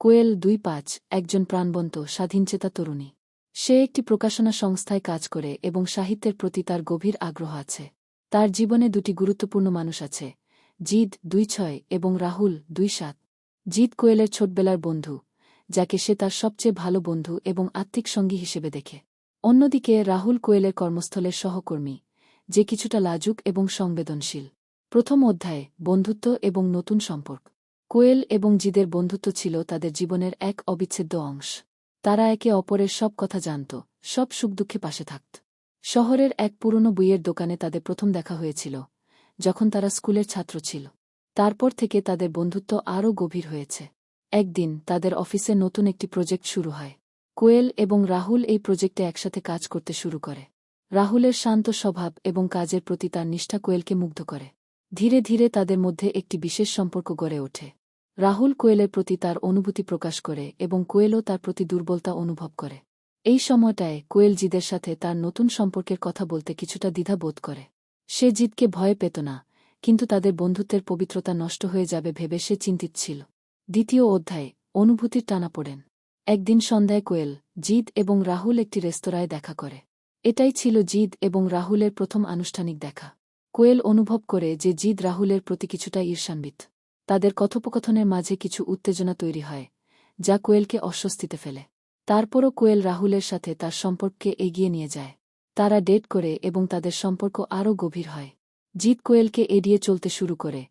কোয়েল দুই পাঁচ, একজন প্রাণবন্ত স্বাধীনচেতা তরুণী। সে একটি প্রকাশনা সংস্থায় কাজ করে এবং সাহিত্যের প্রতি তার গভীর আগ্রহ আছে। তার জীবনে দুটি গুরুত্বপূর্ণ মানুষ আছে জিদ দুই ছয় এবং রাহুল দুই সাত। জিদ কোয়েলের ছোটবেলার বন্ধু, যাকে সে তার সবচেয়ে ভালো বন্ধু এবং আত্মিক সঙ্গী হিসেবে দেখে। অন্যদিকে রাহুল কোয়েলের কর্মস্থলের সহকর্মী, যে কিছুটা লাজুক এবং সংবেদনশীল। প্রথম অধ্যায়ে, বন্ধুত্ব এবং নতুন সম্পর্ক। কোয়েল এবং জিদের বন্ধুত্ব ছিল তাদের জীবনের এক অবিচ্ছেদ্য অংশ। তারা একে অপরের সব কথা জানত, সব সুখ দুঃখে পাশে থাকত। শহরের এক পুরনো বইয়ের দোকানে তাদের প্রথম দেখা হয়েছিল, যখন তারা স্কুলের ছাত্র ছিল। তারপর থেকে তাদের বন্ধুত্ব আরও গভীর হয়েছে। একদিন তাদের অফিসে নতুন একটি প্রজেক্ট শুরু হয়। কোয়েল এবং রাহুল এই প্রজেক্টে একসাথে কাজ করতে শুরু করে। রাহুলের শান্ত স্বভাব এবং কাজের প্রতি তার নিষ্ঠা কোয়েলকে মুগ্ধ করে। ধীরে ধীরে তাদের মধ্যে একটি বিশেষ সম্পর্ক গড়ে ওঠে। রাহুল কোয়েলের প্রতি তার অনুভূতি প্রকাশ করে এবং কোয়েলও তার প্রতি দুর্বলতা অনুভব করে। এই সময়টায় কোয়েল জিদের সাথে তার নতুন সম্পর্কের কথা বলতে কিছুটা দ্বিধা বোধ করে। সে জিদকে ভয় পেত না, কিন্তু তাদের বন্ধুত্বের পবিত্রতা নষ্ট হয়ে যাবে ভেবে সে চিন্তিত ছিল। দ্বিতীয় অধ্যায়ে, অনুভূতির টানা পড়েন। একদিন সন্ধ্যায় কোয়েল, জিদ এবং রাহুল একটি রেস্তোরাঁয় দেখা করে। এটাই ছিল জিদ এবং রাহুলের প্রথম আনুষ্ঠানিক দেখা। কোয়েল অনুভব করে যে জিদ রাহুলের প্রতি কিছুটা ঈর্ষান্বিত। তাদের কথোপকথনের মাঝে কিছু উত্তেজনা তৈরি হয়, যা কোয়েলকে অস্বস্তিতে ফেলে। তারপরও কোয়েল রাহুলের সাথে তার সম্পর্ককে এগিয়ে নিয়ে যায়। তারা ডেট করে এবং তাদের সম্পর্ক আরও গভীর হয়। জিত কোয়েলকে এড়িয়ে চলতে শুরু করে,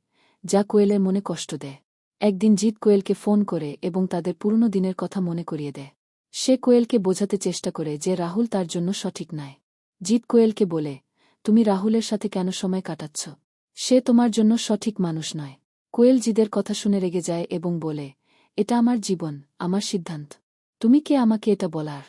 যা কোয়েলের মনে কষ্ট দেয়। একদিন জিত কোয়েলকে ফোন করে এবং তাদের পুরনো দিনের কথা মনে করিয়ে দেয়। সে কোয়েলকে বোঝাতে চেষ্টা করে যে রাহুল তার জন্য সঠিক নয়। জিত কোয়েলকে বলে, তুমি রাহুলের সাথে কেন সময় কাটাচ্ছ? সে তোমার জন্য সঠিক মানুষ নয়। কোয়েল জিদের কথা শুনে রেগে যায় এবং বলে, এটা আমার জীবন, আমার সিদ্ধান্ত। তুমি কে আমাকে এটা বলার?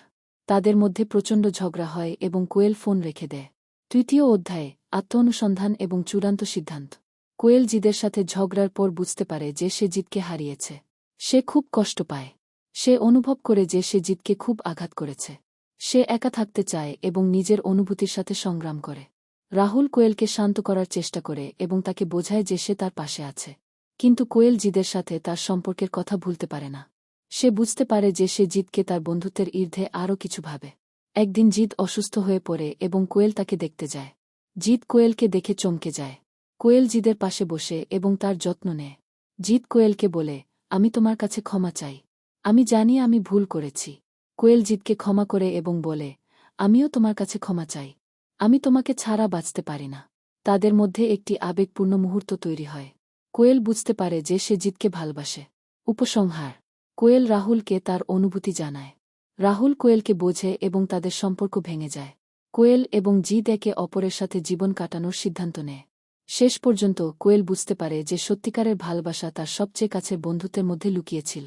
তাদের মধ্যে প্রচণ্ড ঝগড়া হয় এবং কোয়েল ফোন রেখে দেয়। তৃতীয় অধ্যায়ে আত্ম অনুসন্ধান এবং চূড়ান্ত সিদ্ধান্ত। কোয়েল জিদের সাথে ঝগড়ার পর বুঝতে পারে যে সে জিতকে হারিয়েছে। সে খুব কষ্ট পায়। সে অনুভব করে যে সে জিতকে খুব আঘাত করেছে। সে একা থাকতে চায় এবং নিজের অনুভূতির সাথে সংগ্রাম করে। রাহুল কোয়েলকে শান্ত করার চেষ্টা করে এবং তাকে বোঝায় যে সে তার পাশে আছে। কিন্তু কোয়েল জিদের সাথে তার সম্পর্কের কথা ভুলতে পারে না। সে বুঝতে পারে যে সে জিতকে তার বন্ধুত্বের ঊর্ধ্বে আরও কিছু ভাবে। একদিন জিদ অসুস্থ হয়ে পড়ে এবং কোয়েল তাকে দেখতে যায়। জিদ কোয়েলকে দেখে চমকে যায়। কোয়েল জিদের পাশে বসে এবং তার যত্ন নেয়। জিদ কোয়েলকে বলে, আমি তোমার কাছে ক্ষমা চাই। আমি জানি আমি ভুল করেছি। কোয়েল জিদকে ক্ষমা করে এবং বলে, আমিও তোমার কাছে ক্ষমা চাই। আমি তোমাকে ছাড়া বাঁচতে পারি না। তাদের মধ্যে একটি আবেগপূর্ণ মুহূর্ত তৈরি হয়। কোয়েল বুঝতে পারে যে সে জিতকে ভালবাসে। উপসংহার, কোয়েল রাহুলকে তার অনুভূতি জানায়। রাহুল কোয়েলকে বোঝে এবং তাদের সম্পর্ক ভেঙে যায়। কোয়েল এবং জিদ একে অপরের সাথে জীবন কাটানোর সিদ্ধান্ত নেয়। শেষ পর্যন্ত কোয়েল বুঝতে পারে যে সত্যিকারের ভালবাসা তার সবচেয়ে কাছে বন্ধুত্বের মধ্যে লুকিয়েছিল।